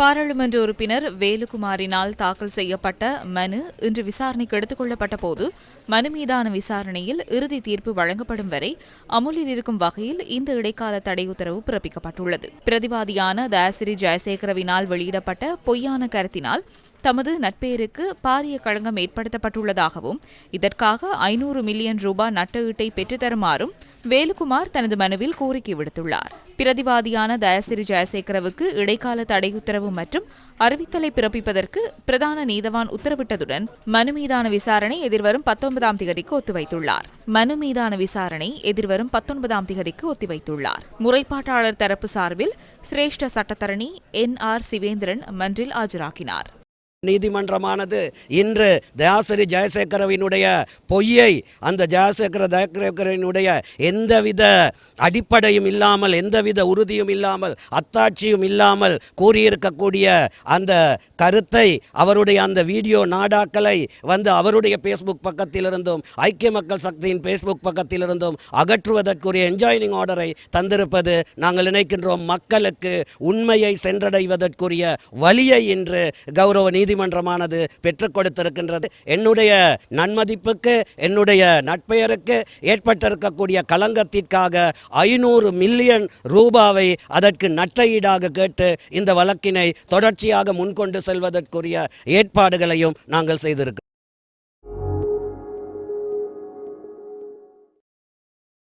பாராளுமன்ற உறுப்பினர் வேலுகுமாரினால் தாக்கல் செய்யப்பட்ட மனு இன்று விசாரணைக்கு எடுத்துக் கொள்ளப்பட்ட போது மனு மீதான விசாரணையில் இறுதி தீர்ப்பு வழங்கப்படும் வரை அமுலில் இருக்கும் வகையில் இந்த இடைக்கால தடை உத்தரவு பிறப்பிக்கப்பட்டுள்ளது. பிரதிவாதியான தயாசிரி ஜெயசேகரவினால் வெளியிடப்பட்ட பொய்யான கருத்தினால் தமது நட்பெயருக்கு பாரிய களங்கம் ஏற்படுத்தப்பட்டுள்ளதாகவும் இதற்காக ஐநூறு மில்லியன் ரூபாய் நட்டஈட்டை பெற்றுத்தருமாறும் வேலுகுமார் தனது மனுவில் கோரிக்கை விடுத்துள்ளார். பிரதிவாதியான தயாசிரி ஜெயசேகரவுக்கு இடைக்கால தடை உத்தரவு மற்றும் அறிவித்தலை பிறப்பிப்பதற்கு பிரதான நீதவான் உத்தரவிட்டதுடன் மனு மீதான விசாரணை எதிர்வரும் பத்தொன்பதாம் திகதிக்கு ஒத்திவைத்துள்ளார். மனு மீதான விசாரணை எதிர்வரும் பத்தொன்பதாம் திகதிக்கு ஒத்திவைத்துள்ளார். முறைப்பாட்டாளர் தரப்பு சார்பில் சிரேஷ்ட சட்டத்தரணி என் ஆர் சிவேந்திரன் மன்றில் ஆஜராகினார். நீதிமன்றமானது. இன்று தயாசிரி ஜெயசேகரவினுடைய பொய்யை அந்த ஜெயசேகர ஜெயசேகரவினுடைய எந்தவித அடிப்படையும் இல்லாமல் எந்தவித உறுதியும் இல்லாமல் அத்தாட்சியும் இல்லாமல் கூறியிருக்கக்கூடிய அந்த கருத்தை அவருடைய அந்த வீடியோ நாடாக்களை வந்து அவருடைய ஃபேஸ்புக் பக்கத்திலிருந்தும் ஐக்கிய மக்கள் சக்தியின் ஃபேஸ்புக் பக்கத்திலிருந்தும் அகற்றுவதற்குரிய என்ஜாயினிங் ஆர்டரை தந்திருப்பது நாங்கள் நினைக்கின்றோம். மக்களுக்கு உண்மையை சென்றடைவதற்குரிய வழியை இன்று கௌரவ நீதி நீதிமன்றமானது பெற்றுக் கொடுத்திருக்கின்றது. என்னுடைய நன்மதிப்புக்கு என்னுடைய நட்பெயருக்கு ஏற்பட்டிருக்கக்கூடிய களங்கத்திற்காக ஐநூறு மில்லியன் ரூபாவை அதற்கு நட்டையீடாக கேட்டு இந்த வழக்கினை தொடர்ச்சியாக முன்கொண்டு செல்வதற்குரிய ஏற்பாடுகளையும் நாங்கள் செய்திருக்கிறோம்.